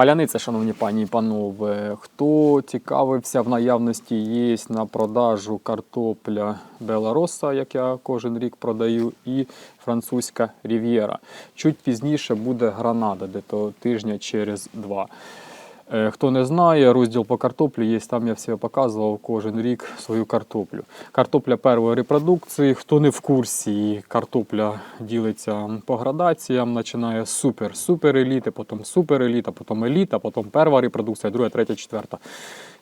Паляниця, шановні пані і панове, хто цікавився, в наявності є на продажу картопля Белароса, як я кожен рік продаю, і французька Рів'єра. Чуть пізніше буде гранада, де то тижня через два. Е, Хто не знає, розділ по картоплі є, там я все показував кожен рік свою картоплю. Картопля першої репродукції, хто не в курсі, картопля ділиться по градаціям, починає з супер, супер еліти, потім супер еліта, потім еліта, потім перша репродукція, друга, третя, четверта.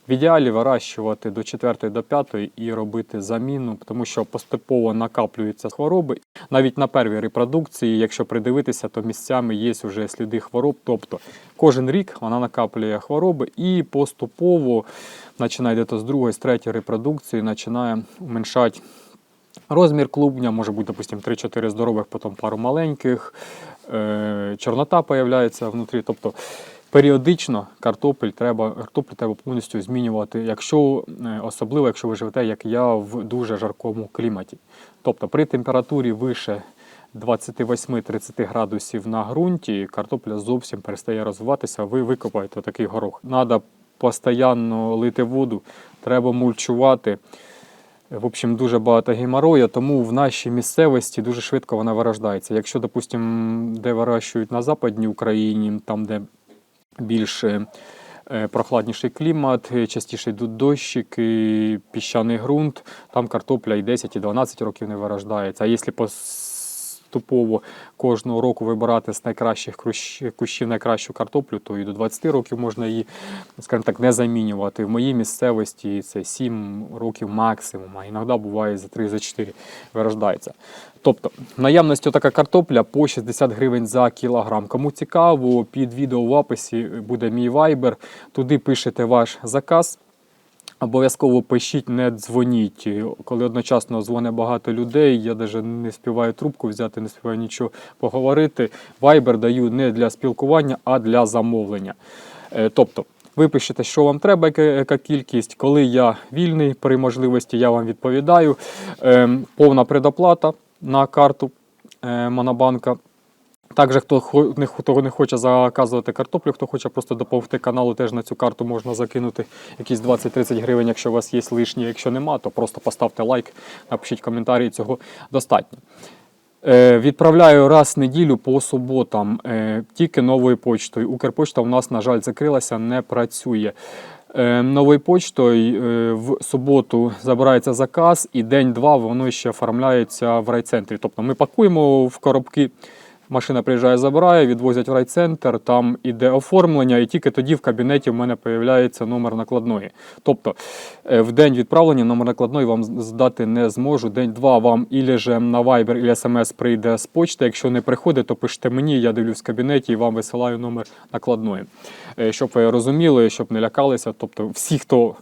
В ідеалі вирощувати до 4 до 5 і робити заміну, тому що поступово накаплюються хвороби. Навіть на первій репродукції, якщо придивитися, то місцями є вже сліди хвороб. Тобто кожен рік вона накаплює хвороби і поступово починає з другої, з третьої репродукції, починає уменьшати розмір клубня, може бути, допустим, 3-4 здорових, потім пару маленьких, е, чорнота появляється внутрі. Тобто періодично картопель треба, картоплю треба повністю змінювати, якщо, е, особливо якщо ви живете, як я, в дуже жаркому кліматі. Тобто при температурі вище 28-30 градусів на ґрунті картопля зовсім перестає розвиватися, ви викопаєте такий горох. Треба постійно лити воду, треба мульчувати. В общем, дуже багато геморою, тому в нашій місцевості дуже швидко вона вирождається. Якщо, допустимо, де вирощують на Западній Україні, там, де більш е, прохладніший клімат, частіше йдуть дощики, піщаний ґрунт, там картопля і 10, і 12 років не вирождається. А якщо поступово кожного року вибирати з найкращих кущів найкращу картоплю, то і до 20 років можна її, скажімо так, не замінювати. В моїй місцевості це 7 років максимум, а іноді буває за 3 за 4 вирождається. Тобто, в наявності така картопля по 60 гривень за кілограм. Кому цікаво, під відео в описі буде мій вайбер. Туди пишете ваш заказ. Обов'язково пишіть, не дзвоніть. Коли одночасно дзвонить багато людей, я навіть не співаю трубку взяти, не співаю нічого поговорити. Вайбер даю не для спілкування, а для замовлення. Е, Тобто, ви пишете, що вам треба, яка, кількість. Коли я вільний, при можливості я вам відповідаю. Ем, Повна предоплата на карту е, Монобанка. Також, хто не, хто не хоче заказувати картоплю, хто хоче просто допомогти каналу, теж на цю карту можна закинути якісь 20-30 гривень, якщо у вас є лишні. Якщо нема, то просто поставте лайк, напишіть коментарі, цього достатньо. Е, відправляю раз в неділю по суботам, е, тільки новою почтою. Укрпочта у нас, на жаль, закрилася, не працює. Е, новою почтою е, в суботу забирається заказ, і день-два воно ще оформляється в райцентрі. Тобто ми пакуємо в коробки. Машина приїжджає, забирає, відвозять в райцентр, там іде оформлення, і тільки тоді в кабінеті в мене з'являється номер накладної. Тобто е, в день відправлення номер накладної вам здати не зможу. День-два вам ілі же на Viber, ілі SMS прийде з почти. Якщо не приходить, то пишете мені, я дивлюсь в кабінеті і вам висилаю номер накладної. Е, Щоб ви розуміли, щоб не лякалися. Тобто всі, хто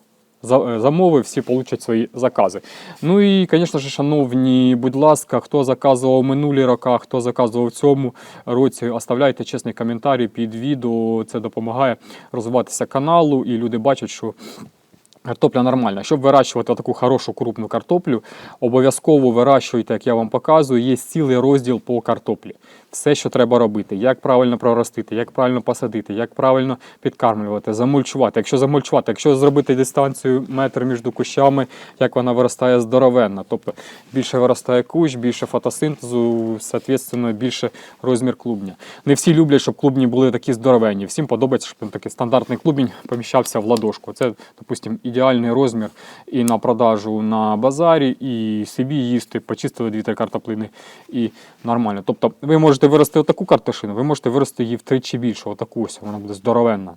замови, всі получать свої закази. Ну і, звісно ж, шановні, будь ласка, хто заказував минулі роки, хто заказував в цьому році, оставляйте чесний коментарі під відео. Це допомагає розвиватися каналу, і люди бачать, що. Картопля нормальна. Щоб вирощувати таку хорошу крупну картоплю, обов'язково вирощуйте, як я вам показую, є цілий розділ по картоплі. Все, що треба робити, як правильно проростити, як правильно посадити, як правильно підкармлювати, замульчувати. Якщо замульчувати, якщо зробити дистанцію метр між кущами, як вона виростає здоровенна. Тобто більше виростає кущ, більше фотосинтезу, соответственно, більше розмір клубня. Не всі люблять, щоб клубні були такі здоровенні. Всім подобається, щоб там такий стандартний клубінь поміщався в ладошку. Це, допустимо, ідеальний розмір і на продажу на базарі, і собі їсти, почистили дві-три картоплини і нормально. Тобто ви можете вирости отаку картошину, ви можете вирости її втричі більше, отаку ось, вона буде здоровенна.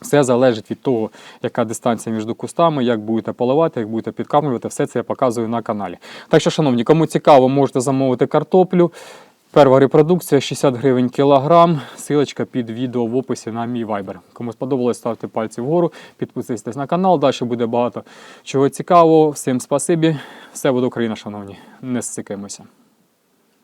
Все залежить від того, яка дистанція між кустами, як будете поливати, як будете підкармлювати, все це я показую на каналі. Так що, шановні, кому цікаво, можете замовити картоплю. Перша репродукція 60 гривень кілограм. Силочка під відео в описі на мій вайбер. Кому сподобалось, ставте пальці вгору, підписуйтесь на канал. Далі буде багато чого цікавого. Всім спасибі. Все буде Україна, шановні. Не зцикаємося.